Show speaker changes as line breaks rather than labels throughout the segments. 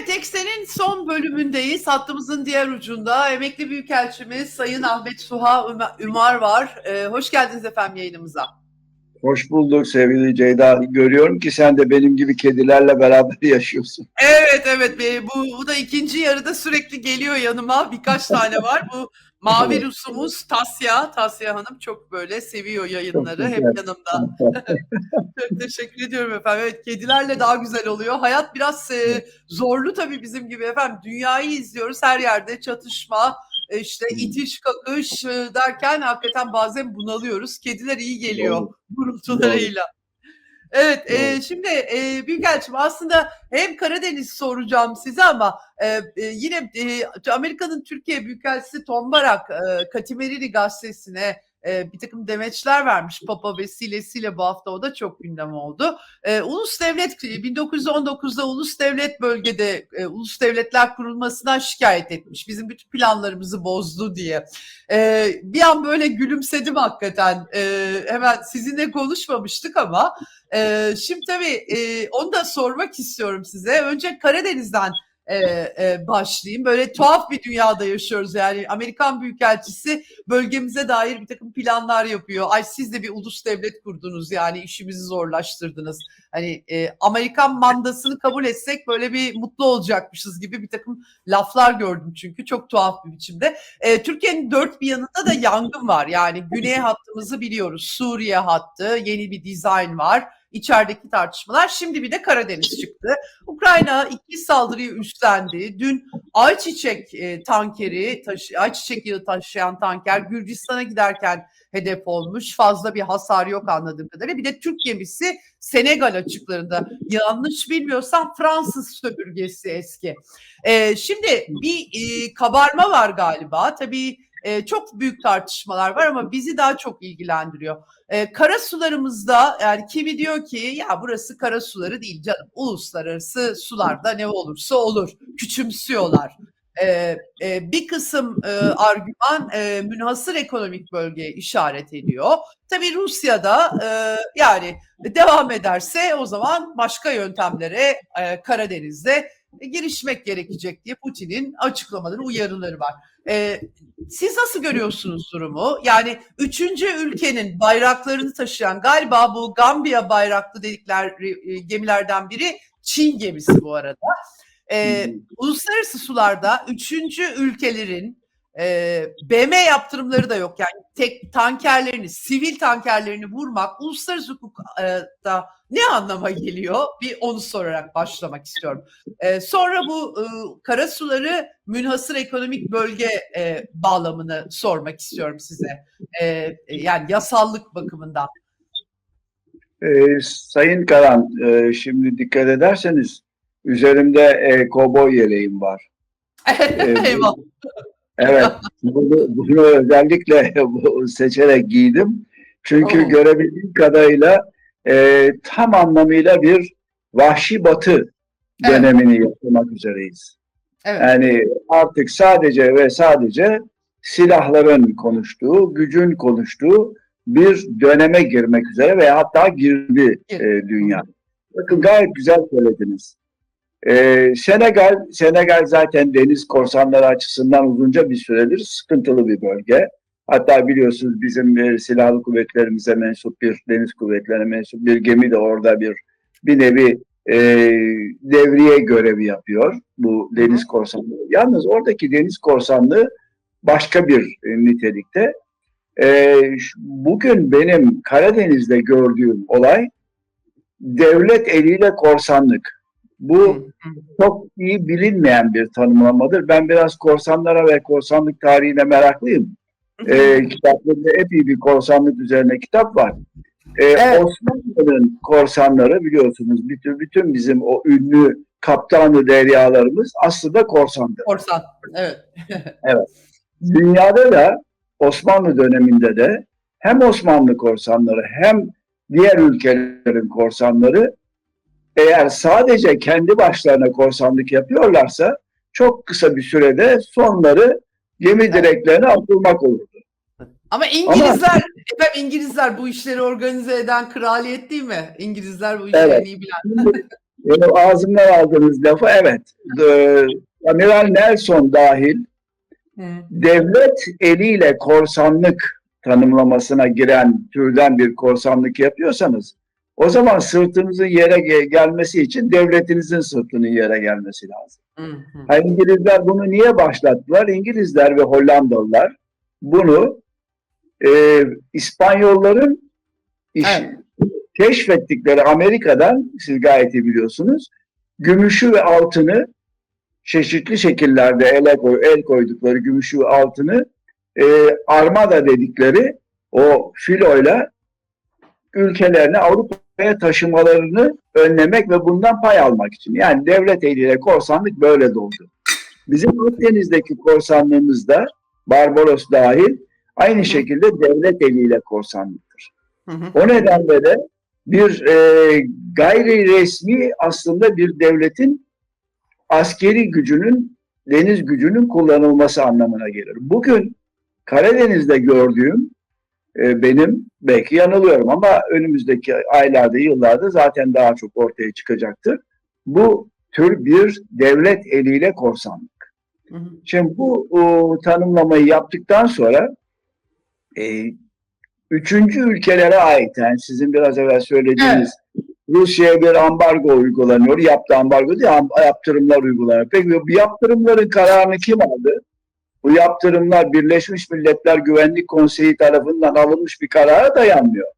Evet Eksen'in son bölümündeyiz. Hattımızın diğer ucunda emekli büyükelçimiz Sayın Ahmet Suha Üma- Ümar var. Ee, hoş geldiniz efendim yayınımıza.
Hoş bulduk sevgili Ceyda. Görüyorum ki sen de benim gibi kedilerle beraber yaşıyorsun.
Evet evet bu, bu da ikinci yarıda sürekli geliyor yanıma. Birkaç tane var. Bu mavi. Rusumuz Tasya. Tasya Hanım çok böyle seviyor yayınları. Hep yanımda. Çok teşekkür ediyorum efendim. Evet kedilerle daha güzel oluyor. Hayat biraz e, zorlu tabii bizim gibi efendim. Dünyayı izliyoruz her yerde çatışma, e, işte itiş kakış e, derken hakikaten bazen bunalıyoruz. Kediler iyi geliyor gurultularıyla. Evet, e, şimdi e, Büyükelçim aslında hem Karadeniz soracağım size ama e, e, yine e, Amerika'nın Türkiye Büyükelçisi Tom Barak e, Katimerili gazetesine e, bir takım demeçler vermiş Papa vesilesiyle bu hafta o da çok gündem oldu. E, ulus devlet 1919'da ulus devlet bölgede e, ulus devletler kurulmasından şikayet etmiş. Bizim bütün planlarımızı bozdu diye. E, bir an böyle gülümsedim hakikaten. E, hemen sizinle konuşmamıştık ama e, şimdi tabii e, onu da sormak istiyorum size. Önce Karadeniz'den e, e, başlayayım. Böyle tuhaf bir dünyada yaşıyoruz yani. Amerikan Büyükelçisi bölgemize dair bir takım planlar yapıyor. Ay siz de bir ulus devlet kurdunuz yani işimizi zorlaştırdınız. Hani e, Amerikan mandasını kabul etsek böyle bir mutlu olacakmışız gibi bir takım laflar gördüm çünkü çok tuhaf bir biçimde. E, Türkiye'nin dört bir yanında da yangın var. Yani güney hattımızı biliyoruz. Suriye hattı, yeni bir dizayn var. İçerideki tartışmalar. Şimdi bir de Karadeniz çıktı. Ukrayna iki saldırıyı üstlendi. Dün ayçiçek e, tankeri, taşı, ayçiçek yağı taşıyan tanker Gürcistan'a giderken hedef olmuş. Fazla bir hasar yok anladığım kadarıyla. Bir de Türk gemisi Senegal açıklarında. Yanlış bilmiyorsam Fransız sömürgesi eski. E, şimdi bir e, kabarma var galiba. Tabii e, çok büyük tartışmalar var ama bizi daha çok ilgilendiriyor. E, kara sularımızda yani kimi diyor ki ya burası kara suları değil canım uluslararası sularda ne olursa olur küçümsüyorlar. E, e, bir kısım e, argüman e, münhasır ekonomik bölgeye işaret ediyor. Tabii Rusya'da e, yani devam ederse o zaman başka yöntemlere e, Karadeniz'de girişmek gerekecek diye Putin'in açıklamaları, uyarıları var. E, siz nasıl görüyorsunuz durumu? Yani üçüncü ülkenin bayraklarını taşıyan galiba bu Gambiya bayraklı dedikler e, gemilerden biri Çin gemisi bu arada. E, uluslararası sularda üçüncü ülkelerin e, BM yaptırımları da yok. Yani tek tankerlerini, sivil tankerlerini vurmak uluslararası hukukta ne anlama geliyor? Bir onu sorarak başlamak istiyorum. E, sonra bu e, kara suları münhasır ekonomik bölge e, bağlamını sormak istiyorum size. E, yani yasallık bakımından.
Ee, Sayın Karan, e, şimdi dikkat ederseniz üzerimde e, kovboy yeleğim var.
Eyvallah.
Evet, bunu, bunu özellikle bu- seçerek giydim. Çünkü
Oo.
görebildiğim kadarıyla e, tam anlamıyla bir vahşi batı
Evet.
dönemini yaşamak üzereyiz.
Evet.
Yani artık sadece ve sadece silahların konuştuğu, gücün konuştuğu bir döneme girmek üzere ve hatta girdi e, dünya. Bakın gayet güzel söylediniz. E, Senegal, Senegal zaten deniz korsanları açısından uzunca bir süredir sıkıntılı bir bölge. Hatta biliyorsunuz bizim e, silahlı kuvvetlerimize mensup bir deniz kuvvetlerine mensup bir gemi de orada bir bir nevi e, devriye görevi yapıyor bu deniz korsanlığı. Yalnız oradaki deniz korsanlığı başka bir e, nitelikte. E, bugün benim Karadeniz'de gördüğüm olay devlet eliyle korsanlık. Bu çok iyi bilinmeyen bir tanımlamadır. Ben biraz korsanlara ve korsanlık tarihine meraklıyım. E, kitaplarında epey bir korsanlık üzerine kitap var. E,
Evet.
Osmanlı'nın korsanları biliyorsunuz bütün, bütün bizim o ünlü kaptanı deryalarımız aslında korsandı.
Korsan. Evet.
Dünyada da Osmanlı döneminde de hem Osmanlı korsanları hem diğer ülkelerin korsanları eğer sadece kendi başlarına korsanlık yapıyorlarsa çok kısa bir sürede sonları gemi direklerine atılmak olurdu.
Ama İngilizler, efendim İngilizler bu işleri organize eden kraliyet değil mi? İngilizler bu işleri
Evet.
iyi bilen.
Şimdi, ağzımdan aldığınız lafı evet. Ee, Amiral Nelson dahil devlet eliyle korsanlık tanımlamasına giren türden bir korsanlık yapıyorsanız o zaman sırtınızın yere ge- gelmesi için devletinizin sırtının yere gelmesi lazım.
Hı hı.
İngilizler bunu niye başlattılar? İngilizler ve Hollandalılar bunu e, İspanyolların iş,
Evet.
keşfettikleri Amerika'dan siz gayet iyi biliyorsunuz gümüşü ve altını çeşitli şekillerde ele koy, el koydukları gümüşü ve altını e, armada dedikleri o filoyla ülkelerine Avrupa'ya taşımalarını önlemek ve bundan pay almak için. Yani devlet eliyle korsanlık böyle doğdu. Bizim Akdeniz'deki korsanlığımız da Barbaros dahil aynı şekilde devlet eliyle korsanlıktır.
Hı hı.
O nedenle de bir e, gayri resmi aslında bir devletin askeri gücünün, deniz gücünün kullanılması anlamına gelir. Bugün Karadeniz'de gördüğüm e, benim belki yanılıyorum ama önümüzdeki aylarda, yıllarda zaten daha çok ortaya çıkacaktır. Bu tür bir devlet eliyle korsanlık.
Hı hı.
Şimdi bu o, tanımlamayı yaptıktan sonra e, üçüncü ülkelere ait yani sizin biraz evvel söylediğiniz Rusya'ya bir ambargo uygulanıyor. Yaptığı ambargo değil, am- yaptırımlar uygulanıyor. Peki bu yaptırımların kararını kim aldı? Bu yaptırımlar Birleşmiş Milletler Güvenlik Konseyi tarafından alınmış bir karara dayanmıyor.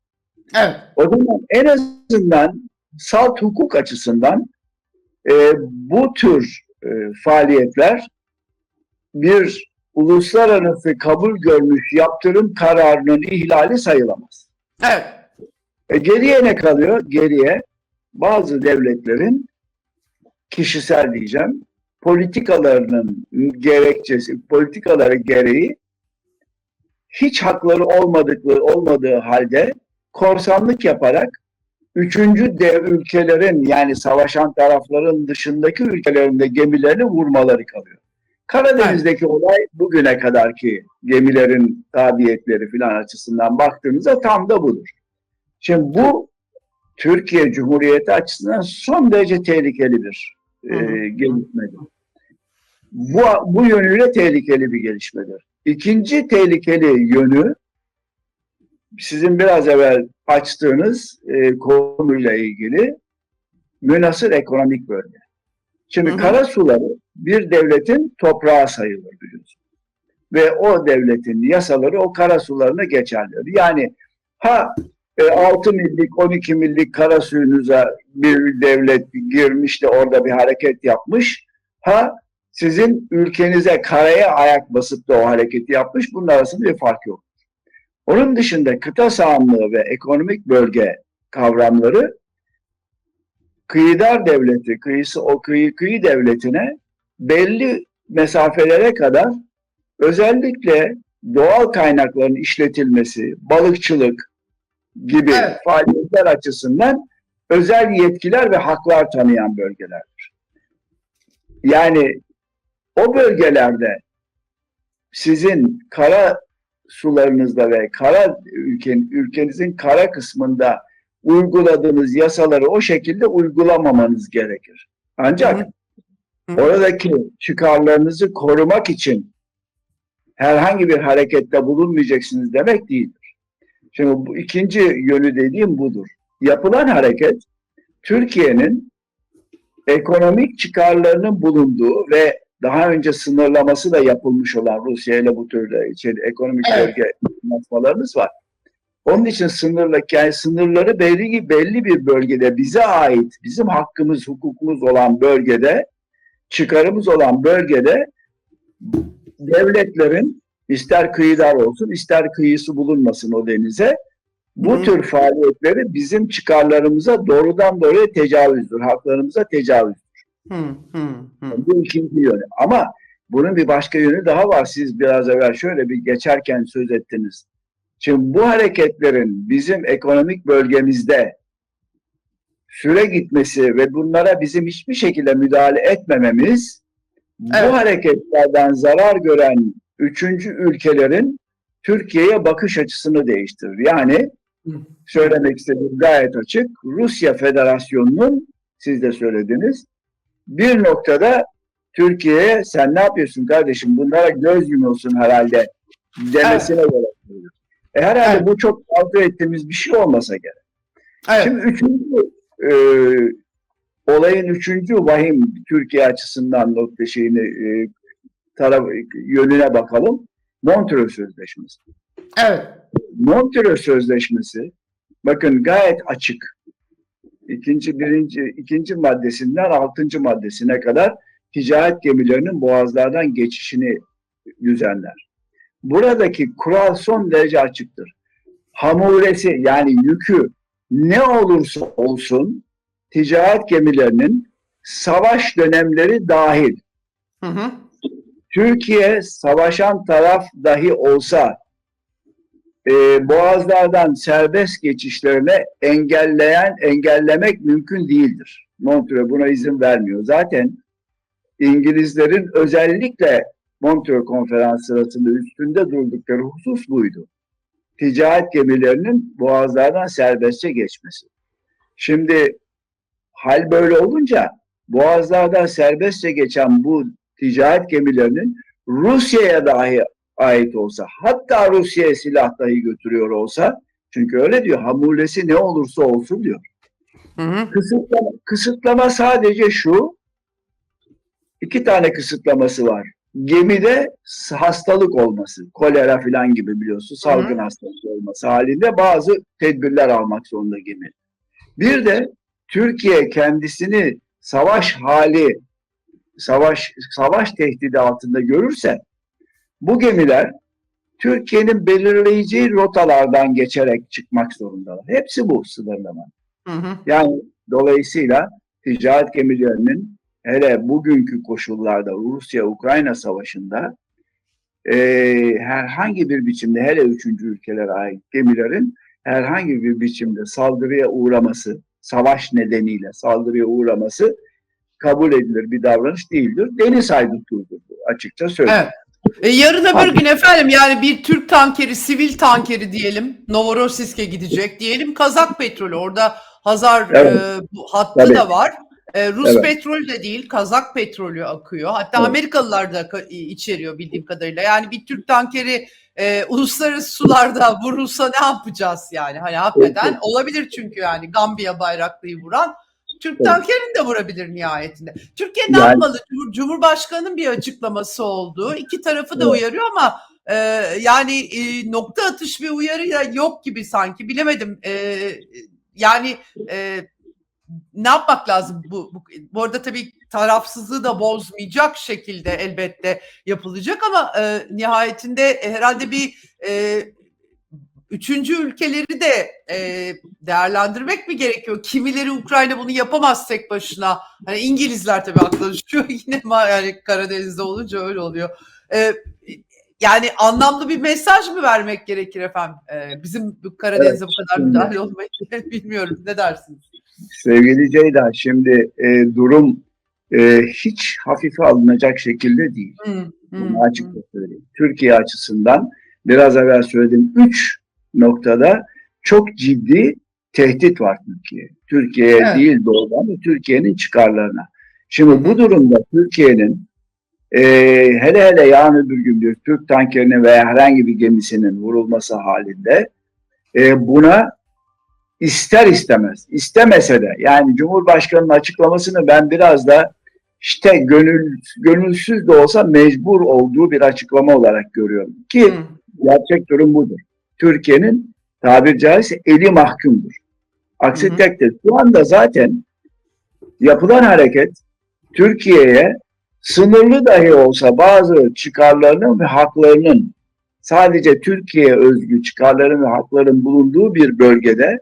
Evet.
O zaman en azından salt hukuk açısından e, bu tür e, faaliyetler bir uluslararası kabul görmüş yaptırım kararının ihlali sayılamaz.
Evet.
E, geriye ne kalıyor? Geriye bazı devletlerin kişisel diyeceğim politikalarının gerekçesi, politikaları gereği hiç hakları olmadıkları olmadığı halde korsanlık yaparak üçüncü dev ülkelerin yani savaşan tarafların dışındaki ülkelerinde gemilerini vurmaları kalıyor. Karadeniz'deki olay bugüne kadarki gemilerin tabiyetleri filan açısından baktığınızda tam da budur. Şimdi bu Türkiye Cumhuriyeti açısından son derece tehlikeli bir e, gelişmedir. Bu, bu yönüyle tehlikeli bir gelişmedir. İkinci tehlikeli yönü sizin biraz evvel açtığınız e, konuyla ilgili münasır ekonomik bölge. Şimdi
Hı hı.
kara suları bir devletin toprağı sayılır biliyorsunuz. Ve o devletin yasaları o kara sularına geçerlidir. Yani ha e, 6 millik 12 millik kara suyunuza bir devlet girmiş de orada bir hareket yapmış. Ha sizin ülkenize karaya ayak basıp da o hareketi yapmış. Bunun arasında bir fark yok. Onun dışında kıta sahanlığı ve ekonomik bölge kavramları kıyıdar devleti, kıyısı o kıyı kıyı devletine belli mesafelere kadar özellikle doğal kaynakların işletilmesi, balıkçılık gibi
Evet.
faaliyetler açısından özel yetkiler ve haklar tanıyan bölgelerdir. Yani o bölgelerde sizin kara sularınızda ve kara ülken, ülkenizin kara kısmında uyguladığınız yasaları o şekilde uygulamamanız gerekir. Ancak
Hı hı.
oradaki çıkarlarınızı korumak için herhangi bir harekette bulunmayacaksınız demek değildir. Şimdi bu ikinci yönü dediğim budur. Yapılan hareket Türkiye'nin ekonomik çıkarlarının bulunduğu ve daha önce sınırlaması da yapılmış olan Rusya ile bu tür içeri ekonomik
Evet.
bölge anlaşmalarımız var. Onun için sınırlı, yani sınırları belli belli bir bölgede bize ait, bizim hakkımız, hukukumuz olan bölgede, çıkarımız olan bölgede devletlerin ister kıyıdar olsun, ister kıyısı bulunmasın o denize, bu
Hı.
tür faaliyetleri bizim çıkarlarımıza doğrudan doğruya tecavüzdür, haklarımıza tecavüz.
Hı hı hı.
Bu ikinci yönü. Ama bunun bir başka yönü daha var. Siz biraz evvel şöyle bir geçerken söz ettiniz. Şimdi bu hareketlerin bizim ekonomik bölgemizde süre gitmesi ve bunlara bizim hiçbir şekilde müdahale etmememiz
Evet.
bu hareketlerden zarar gören üçüncü ülkelerin Türkiye'ye bakış açısını değiştirir. Yani söylemek istediğim gayet açık. Rusya Federasyonu'nun siz de söylediniz. Bir noktada Türkiye'ye sen ne yapıyorsun kardeşim bunlara göz yumuyorsun herhalde demesine göre söylüyor. E herhalde
Evet.
bu çok arzu ettiğimiz bir şey olmasa gerek.
Evet.
Şimdi üçüncü e, olayın üçüncü vahim Türkiye açısından nokta şeyini e, taraf, yönüne bakalım. Montreux Sözleşmesi.
Evet.
Montreux Sözleşmesi bakın gayet açık. İkinci, birinci, ikinci maddesinden altıncı maddesine kadar ticaret gemilerinin boğazlardan geçişini düzenler. Buradaki kural son derece açıktır. Hamuresi yani yükü ne olursa olsun ticaret gemilerinin savaş dönemleri dahil
Hı hı.
Türkiye savaşan taraf dahi olsa e, boğazlardan serbest geçişlerine engelleyen, engellemek mümkün değildir. Montreux buna izin vermiyor. Zaten İngilizlerin özellikle Montreux konferans sırasında üstünde durdukları husus buydu. Ticaret gemilerinin boğazlardan serbestçe geçmesi. Şimdi hal böyle olunca boğazlardan serbestçe geçen bu ticaret gemilerinin Rusya'ya dahi ait olsa, hatta Rusya'ya silah dahi götürüyor olsa, çünkü öyle diyor, hamulesi ne olursa olsun diyor.
Hı hı.
Kısıtlama, kısıtlama sadece şu, iki tane kısıtlaması var. Gemide hastalık olması, kolera falan gibi biliyorsun, salgın hastalık olması halinde bazı tedbirler almak zorunda gemi. Bir de Türkiye kendisini savaş hali savaş savaş tehdidi altında görürse bu gemiler Türkiye'nin belirleyeceği rotalardan geçerek çıkmak zorundalar. Hepsi bu sınırlama.
Hı hı.
Yani dolayısıyla ticaret gemilerinin hele bugünkü koşullarda Rusya-Ukrayna savaşında e, herhangi bir biçimde hele üçüncü ülkelere ait gemilerin herhangi bir biçimde saldırıya uğraması, savaş nedeniyle saldırıya uğraması kabul edilir bir davranış değildir. Deniz haydutudur bu açıkça söyleyeyim.
Evet. E, yarın öbür gün efendim yani bir Türk tankeri, sivil tankeri diyelim Novorossiysk'e gidecek. Diyelim Kazak petrolü orada Hazar
Evet.
e, hattı
Tabii.
da var. E, Rus
Evet.
petrolü de değil Kazak petrolü akıyor. Hatta
Evet.
Amerikalılar da içeriyor bildiğim kadarıyla. Yani bir Türk tankeri e, uluslararası sularda vurulsa ne yapacağız yani? Hani hakikaten
Evet.
olabilir çünkü yani Gambiya bayraklıyı vuran Türk
Evet.
tankerini de vurabilir nihayetinde. Türkiye ne
Yani-
yapmalı? Cumhur- Cumhurbaşkanı'nın bir açıklaması oldu. İki tarafı da
Evet.
uyarıyor ama e, yani e, nokta atış bir uyarı ya yok gibi sanki. Bilemedim. E, yani e, ne yapmak lazım bu, bu bu arada tabii tarafsızlığı da bozmayacak şekilde elbette yapılacak ama e, nihayetinde herhalde bir e, üçüncü ülkeleri de e, değerlendirmek mi gerekiyor? Kimileri Ukrayna bunu yapamaz tek başına. Hani İngilizler tabii akla düşüyor yine yani Karadeniz'de olunca öyle oluyor. E, yani anlamlı bir mesaj mı vermek gerekir efendim? E, bizim Karadeniz'e bu kadar müdahale olmayı bilmiyorum. Ne dersiniz?
Sevgili Ceyda şimdi e, durum e, hiç hafife alınacak şekilde değil.
Hı,
Bunu açıkça söyleyeyim. Türkiye açısından biraz evvel söylediğim üç noktada çok ciddi tehdit var Türkiye. Türkiye'ye
Evet.
değil doğrudan ama Türkiye'nin çıkarlarına. Şimdi bu durumda Türkiye'nin e, hele hele yarın öbür gün bir Türk tankerinin veya herhangi bir gemisinin vurulması halinde e, buna ister istemez, istemese de yani Cumhurbaşkanı'nın açıklamasını ben biraz da işte gönül, gönülsüz de olsa mecbur olduğu bir açıklama olarak görüyorum. Ki
Hı,
gerçek durum budur. Türkiye'nin tabir caizse eli mahkumdur. Aksi
hı.
takdirde şu anda zaten yapılan hareket Türkiye'ye sınırlı dahi olsa bazı çıkarlarının ve haklarının sadece Türkiye'ye özgü çıkarların ve hakların bulunduğu bir bölgede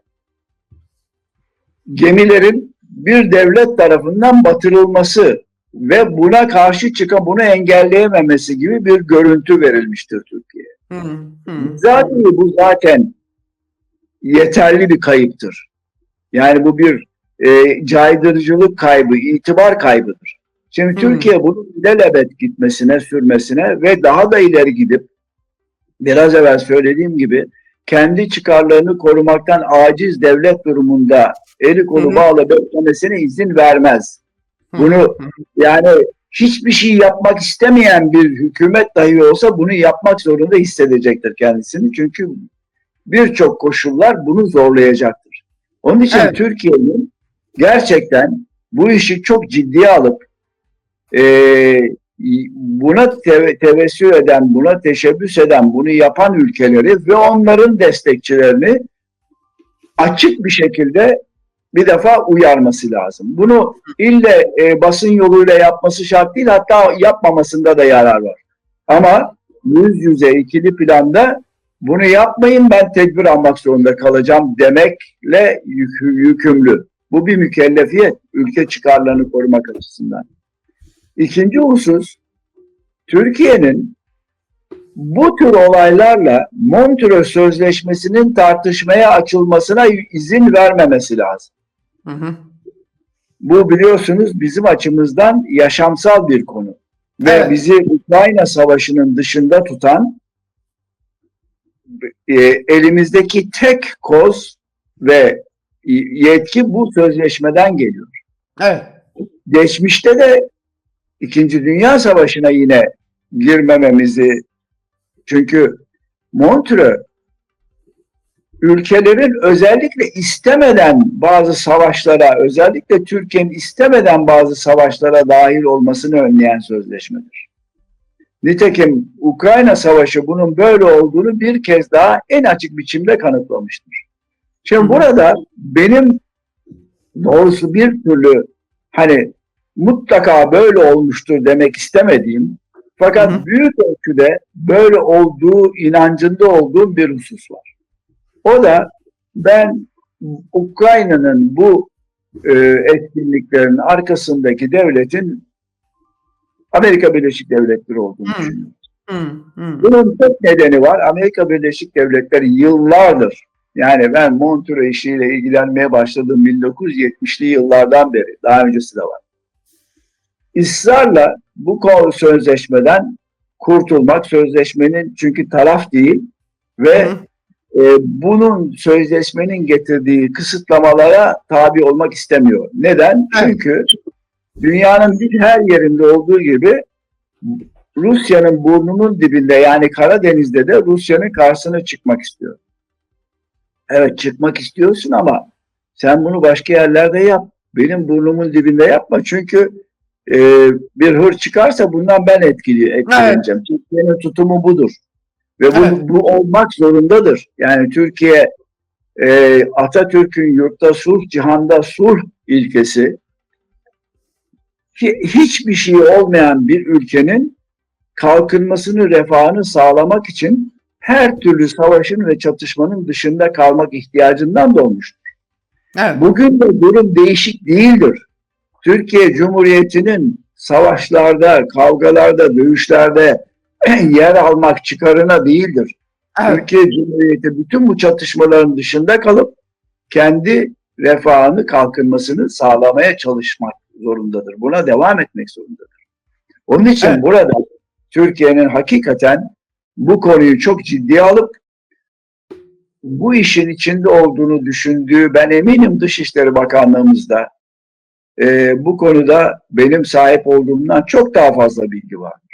gemilerin bir devlet tarafından batırılması ve buna karşı çıkan bunu engelleyememesi gibi bir görüntü verilmiştir Türkiye'ye.
hı, hı.
Zaten bu zaten yeterli bir kayıptır. Yani bu bir e, caydırıcılık kaybı, itibar kaybıdır. Şimdi
Hı.
Türkiye bunu ilelebet gitmesine, sürmesine ve daha da ileri gidip biraz evvel söylediğim gibi kendi çıkarlarını korumaktan aciz devlet durumunda eli kolu
Hı hı.
bağlı beklemesine izin vermez. Bunu yani hiçbir şey yapmak istemeyen bir hükümet dahi olsa bunu yapmak zorunda hissedecektir kendisini. Çünkü birçok koşullar bunu zorlayacaktır. Onun için
Evet.
Türkiye'nin gerçekten bu işi çok ciddiye alıp eee, buna te- tevessül eden, buna teşebbüs eden, bunu yapan ülkeleri ve onların destekçilerini açık bir şekilde bir defa uyarması lazım. Bunu ille e, basın yoluyla yapması şart değil, hatta yapmamasında da yarar var. Ama yüz yüze ikili planda bunu yapmayın ben tedbir almak zorunda kalacağım demekle yük- yükümlü. Bu bir mükellefiyet ülke çıkarlarını korumak açısından. İkinci husus Türkiye'nin bu tür olaylarla Montreux Sözleşmesi'nin tartışmaya açılmasına izin vermemesi lazım.
Hı hı.
Bu biliyorsunuz bizim açımızdan yaşamsal bir konu. Ve
Evet.
bizi Ukrayna Savaşı'nın dışında tutan e, elimizdeki tek koz ve yetki bu sözleşmeden geliyor.
Evet.
Geçmişte de İkinci Dünya Savaşı'na yine girmememizi çünkü Montreux ülkelerin özellikle istemeden bazı savaşlara, özellikle Türkiye'nin istemeden bazı savaşlara dahil olmasını önleyen sözleşmedir. Nitekim Ukrayna Savaşı bunun böyle olduğunu bir kez daha en açık biçimde kanıtlamıştır. Şimdi burada benim doğrusu bir türlü hani mutlaka böyle olmuştur demek istemediğim fakat
Hı hı.
büyük ölçüde böyle olduğu inancında olduğum bir husus var. O da ben Ukrayna'nın bu e, etkinliklerin arkasındaki devletin Amerika Birleşik Devletleri olduğunu
Hı.
düşünüyorum.
Hı hı.
Bunun tek nedeni var. Amerika Birleşik Devletleri yıllardır yani ben Montreux işiyle ilgilenmeye başladım 1970'li yıllardan beri. Daha öncesi de var. ısrarla bu sözleşmeden kurtulmak, sözleşmenin çünkü taraf değil ve
Hı.
E, bunun sözleşmenin getirdiği kısıtlamalara tabi olmak istemiyor. Neden?
Evet.
Çünkü dünyanın bir her yerinde olduğu gibi Rusya'nın burnunun dibinde yani Karadeniz'de de Rusya'nın karşısına çıkmak istiyor. Evet çıkmak istiyorsun ama sen bunu başka yerlerde yap. Benim burnumun dibinde yapma çünkü e, bir hır çıkarsa bundan ben etkili, etkileneceğim. Türkiye'nin tutumu budur. Ve bu,
Evet.
bu olmak zorundadır. Yani Türkiye e, Atatürk'ün yurtta sulh, cihanda sulh ilkesi ki hiçbir şey olmayan bir ülkenin kalkınmasını, refahını sağlamak için her türlü savaşın ve çatışmanın dışında kalmak ihtiyacından doğmuştur.
Evet.
Bugün de durum değişik değildir. Türkiye Cumhuriyeti'nin savaşlarda, kavgalarda, dövüşlerde yer almak çıkarına değildir.
Evet.
Türkiye Cumhuriyeti bütün bu çatışmaların dışında kalıp kendi refahını, kalkınmasını sağlamaya çalışmak zorundadır. Buna devam etmek zorundadır. Onun için
Evet.
burada Türkiye'nin hakikaten bu konuyu çok ciddiye alıp bu işin içinde olduğunu düşündüğü ben eminim Dışişleri Bakanlığımızda e, bu konuda benim sahip olduğumdan çok daha fazla bilgi vardır.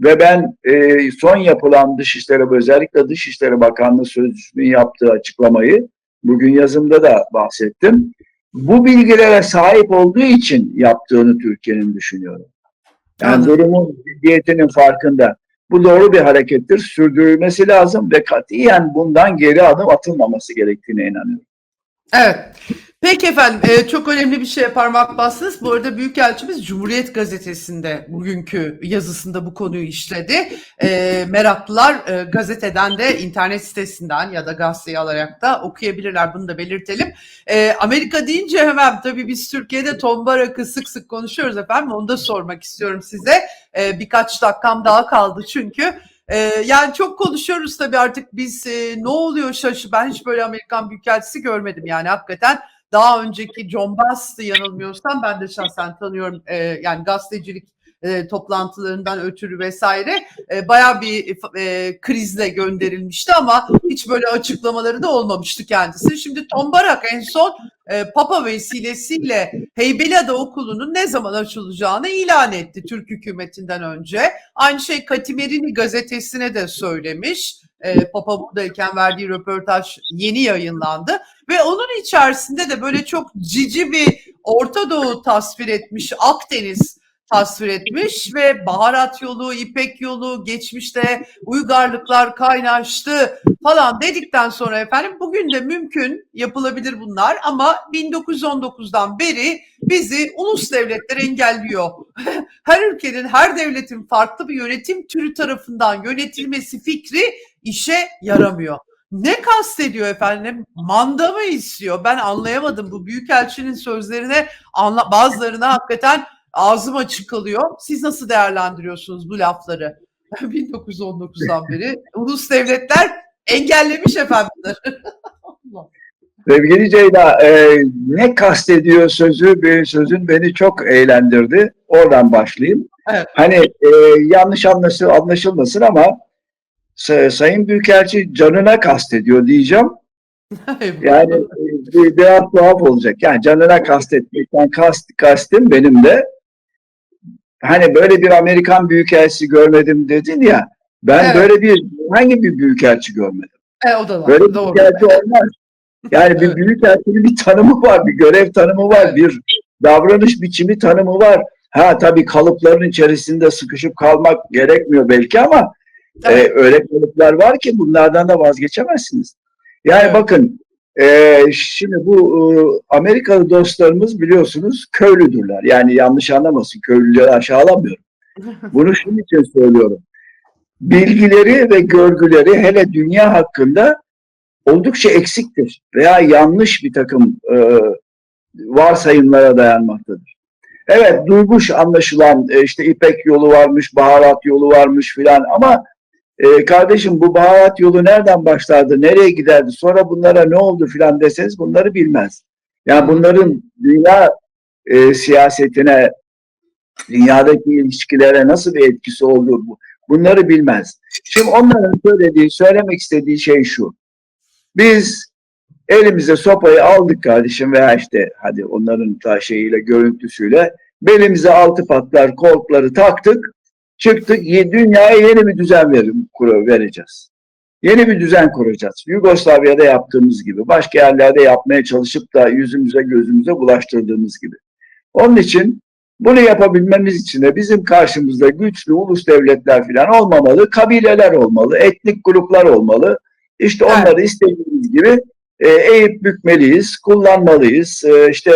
Ve ben e, son yapılan Dışişleri özellikle Dışişleri Bakanlığı Sözcüsü'nün yaptığı açıklamayı bugün yazımda da bahsettim. Bu bilgilere sahip olduğu için yaptığını Türkiye'nin düşünüyorum. Yani
Anladım.
durumun ciddiyetinin farkında. Bu doğru bir harekettir. Sürdürülmesi lazım ve katiyen bundan geri adım atılmaması gerektiğine inanıyorum.
Evet. Peki efendim e, çok önemli bir şeye parmak bastınız. Bu arada Büyükelçimiz Cumhuriyet Gazetesi'nde bugünkü yazısında bu konuyu işledi. E, meraklılar e, gazeteden de internet sitesinden ya da gazeteyi alarak da okuyabilirler. Bunu da belirtelim. E, Amerika deyince hemen tabii biz Türkiye'de Tom Barak'ı sık sık konuşuyoruz efendim. Onu da sormak istiyorum size. E, birkaç dakikam daha kaldı çünkü. Ee, yani çok konuşuyoruz tabii artık biz e, ne oluyor şaşı ben hiç böyle Amerikan Büyükelçisi görmedim yani hakikaten daha önceki John Bass'tı yanılmıyorsam ben de şahsen tanıyorum Ee, yani gazetecilik e, toplantılarından ötürü vesaire e, bayağı bir e, krizle gönderilmişti ama hiç böyle açıklamaları da olmamıştı kendisi. Şimdi Tombarak en son e, Papa vesilesiyle Heybeliada Okulu'nun ne zaman açılacağını ilan etti Türk hükümetinden önce. Aynı şey Katimerini gazetesine de söylemiş. E, Papa buradayken verdiği röportaj yeni yayınlandı ve onun içerisinde de böyle çok cici bir Orta Doğu tasvir etmiş, Akdeniz tasvir etmiş ve baharat yolu, İpek yolu, geçmişte uygarlıklar kaynaştı falan dedikten sonra efendim bugün de mümkün yapılabilir bunlar ama 1919'dan beri bizi ulus devletler engelliyor. her ülkenin, her devletin farklı bir yönetim türü tarafından yönetilmesi fikri işe yaramıyor. Ne kastediyor efendim? Manda mı istiyor? Ben anlayamadım bu büyükelçinin sözlerine anla, bazılarına hakikaten ağzım açık kalıyor. Siz nasıl değerlendiriyorsunuz bu lafları? 1919'dan beri ulus devletler engellemiş efendim.
Sevgili Ceyda, e, ne kastediyor sözü, bir sözün beni çok eğlendirdi. Oradan başlayayım.
Evet.
Hani e, yanlış anlaşıl, anlaşılmasın ama Sayın Büyükelçi canına kastediyor diyeceğim. Yani e, bir- biraz tuhaf olacak. Yani canına kastetmekten kast, kastım benim de hani böyle bir Amerikan büyükelçisi görmedim dedin ya. Ben
Evet.
böyle bir hangi bir büyükelçi görmedim.
e, o da var.
Böyle bir
Doğru.
büyükelçi olmaz. Yani bir
Evet.
büyükelçinin bir tanımı var, bir görev tanımı var,
Evet.
bir davranış biçimi tanımı var. Ha tabii kalıpların içerisinde sıkışıp kalmak gerekmiyor belki ama
Evet.
e, öyle kalıplar var ki bunlardan da vazgeçemezsiniz. Yani
Evet.
bakın e, şimdi bu e, Amerikalı dostlarımız biliyorsunuz köylüdürler. Yani yanlış anlamasın köylüleri aşağılamıyorum. Bunu şunun için söylüyorum. Bilgileri ve görgüleri hele dünya hakkında oldukça eksiktir veya yanlış bir takım e, varsayımlara dayanmaktadır. Evet duymuş anlaşılan e, işte İpek yolu varmış, baharat yolu varmış filan ama e, kardeşim bu baharat yolu nereden başlardı, nereye giderdi, sonra bunlara ne oldu filan deseniz bunları bilmez. Yani bunların dünya e, siyasetine, dünyadaki ilişkilere nasıl bir etkisi olduğu bu, bunları bilmez. Şimdi onların söylediği, söylemek istediği şey şu. Biz elimize sopayı aldık kardeşim veya işte hadi onların da şeyiyle görüntüsüyle belimize altı patlar korkları taktık çıktık dünyaya yeni bir düzen verim, kuru, vereceğiz. Yeni bir düzen kuracağız. Yugoslavya'da yaptığımız gibi başka yerlerde yapmaya çalışıp da yüzümüze gözümüze bulaştırdığımız gibi. Onun için bunu yapabilmemiz için de bizim karşımızda güçlü ulus devletler falan olmamalı, kabileler olmalı, etnik gruplar olmalı. İşte
Evet.
onları istediğimiz gibi e, eğip bükmeliyiz, kullanmalıyız. E, işte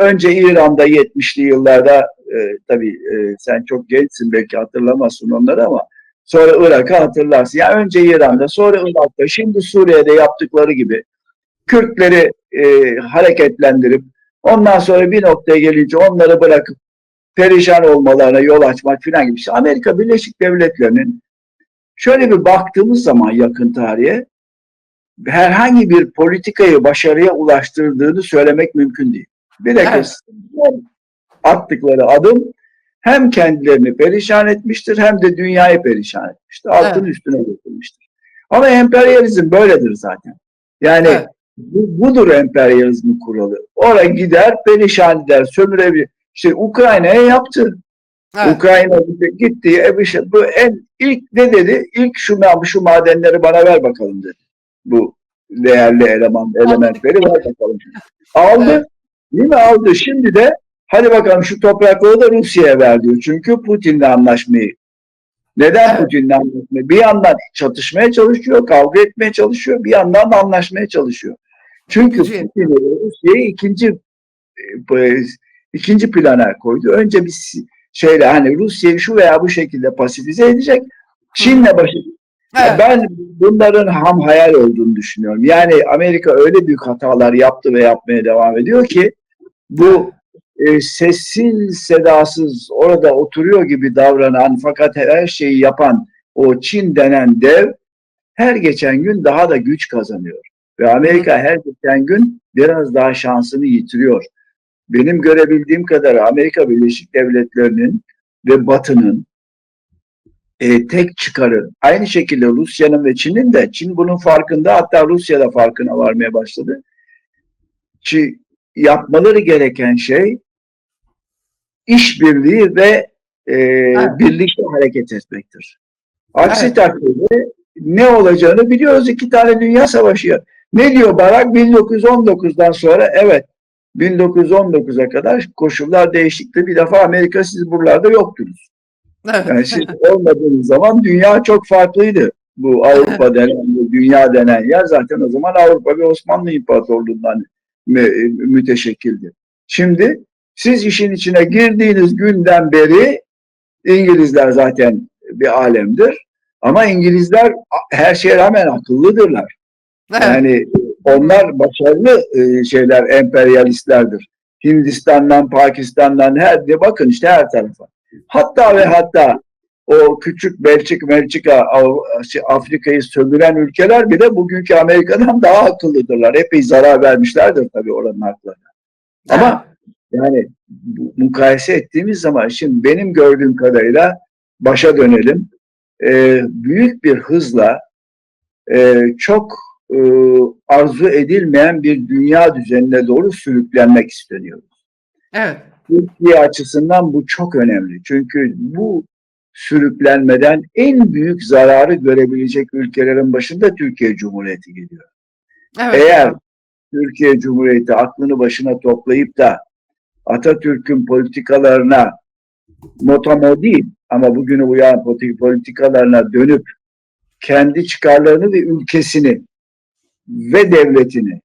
önce İran'da 70'li yıllarda e, tabii e, sen çok gençsin belki hatırlamazsın onları ama sonra Irak'ı hatırlarsın. Yani önce İran'da sonra Irak'ta şimdi Suriye'de yaptıkları gibi Kürtleri e, hareketlendirip ondan sonra bir noktaya gelince onları bırakıp perişan olmalarına yol açmak filan gibi. İşte Amerika Birleşik Devletleri'nin şöyle bir baktığımız zaman yakın tarihe herhangi bir politikayı başarıya ulaştırdığını söylemek mümkün değil. Bir
Evet.
Attıkları adım hem kendilerini perişan etmiştir hem de dünyayı perişan etmiştir. Altın
Evet.
üstüne getirmiştir. Ama emperyalizm böyledir zaten. Yani
Evet.
bu, budur emperyalizmin kuralı. Oraya gider, perişan eder, sömürebilir. İşte Ukrayna'ya yaptı.
Evet.
Ukrayna gitti. E şey, bu en ilk ne dedi? İlk şu şu madenleri bana ver bakalım dedi. Bu değerli eleman elementleri ver bakalım. Aldı.
Evet.
Değil mi? Aldı. Şimdi de hadi bakalım şu toprakları da Rusya'ya ver diyor. Çünkü Putin'le anlaşmayı. Neden. Putin'le anlaşmayı? Bir yandan çatışmaya çalışıyor, kavga etmeye çalışıyor, bir yandan da anlaşmaya çalışıyor. Çünkü. Putin Rusya'yı ikinci e, ikinci plana koydu. Önce bir şeyle hani Rusya'yı şu veya bu şekilde pasifize edecek. Çin'le başı
Evet.
ben bunların ham hayal olduğunu düşünüyorum. Yani Amerika öyle büyük hatalar yaptı ve yapmaya devam ediyor ki bu e, sessiz sedasız orada oturuyor gibi davranan fakat her şeyi yapan o Çin denen dev her geçen gün daha da güç kazanıyor. Ve Amerika her geçen gün biraz daha şansını yitiriyor. Benim görebildiğim kadar Amerika Birleşik Devletleri'nin ve Batı'nın e, tek çıkarı aynı şekilde Rusya'nın ve Çin'in de Çin bunun farkında hatta Rusya da farkına varmaya başladı. Çi, yapmaları gereken şey işbirliği ve e, birlikte hareket etmektir. Aksi
Evet.
takdirde ne olacağını biliyoruz. İki tane dünya savaşı. Ne diyor Barak? 1919'dan sonra evet 1919'a kadar koşullar değişikti. Bir defa Amerika siz buralarda yoktunuz.
Evet.
Yani siz olmadığınız zaman dünya çok farklıydı. Bu Avrupa denen, bu dünya denen yer zaten o zaman Avrupa ve Osmanlı İmparatorluğu'ndan mü- müteşekkildi. Şimdi siz işin içine girdiğiniz günden beri İngilizler zaten bir alemdir. Ama İngilizler her şeye rağmen akıllıdırlar.
Evet.
Yani onlar başarılı e, şeyler, emperyalistlerdir. Hindistan'dan, Pakistan'dan her de bakın işte her tarafa. Hatta ve hatta o küçük Belçik, Belçika, şey, Afrika'yı sömüren ülkeler bile bugünkü Amerika'dan daha akıllıdırlar. Epey zarar vermişlerdir tabii oranın haklarına. Ama yani mukayese ettiğimiz zaman şimdi benim gördüğüm kadarıyla başa dönelim. Ee, büyük bir hızla e, çok e, arzu edilmeyen bir dünya düzenine doğru sürüklenmek isteniyoruz.
Evet.
Türkiye açısından bu çok önemli. Çünkü bu sürüklenmeden en büyük zararı görebilecek ülkelerin başında Türkiye Cumhuriyeti geliyor.
Evet.
Eğer Türkiye Cumhuriyeti aklını başına toplayıp da Atatürk'ün politikalarına notamo değil ama bugünü uyan politik- politikalarına dönüp kendi çıkarlarını ve ülkesini ve devletini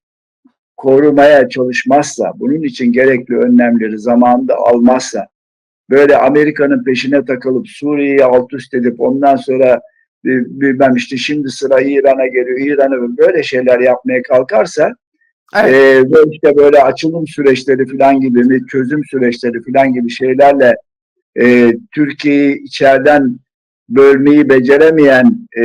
korumaya çalışmazsa, bunun için gerekli önlemleri zamanında almazsa, böyle Amerika'nın peşine takılıp Suriye'yi alt üst edip ondan sonra bilmem işte şimdi sıra İran'a geliyor, İran'a böyle şeyler yapmaya kalkarsa
Evet.
ee, ve işte böyle açılım süreçleri falan gibi, bir çözüm süreçleri falan gibi şeylerle e, Türkiye'yi içeriden bölmeyi beceremeyen e,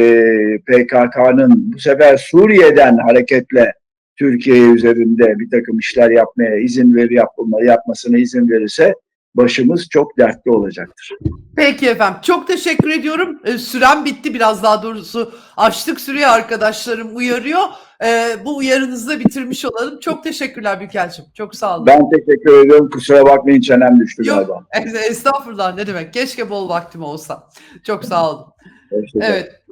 PKK'nın bu sefer Suriye'den hareketle Türkiye üzerinde bir takım işler yapmaya izin ver yapma, yapmasına izin verirse başımız çok dertli olacaktır.
Peki efendim. Çok teşekkür ediyorum. Ee, Sürem bitti biraz daha doğrusu. Açtık süreyi arkadaşlarım uyarıyor. Ee, bu uyarınızı da bitirmiş olalım. Çok teşekkürler Büyükelçim. Çok sağ olun.
Ben teşekkür ediyorum. Kusura bakmayın çenem düştü
Yok,
galiba.
estağfurullah ne demek. Keşke bol vaktim olsa. Çok sağ olun. Evet.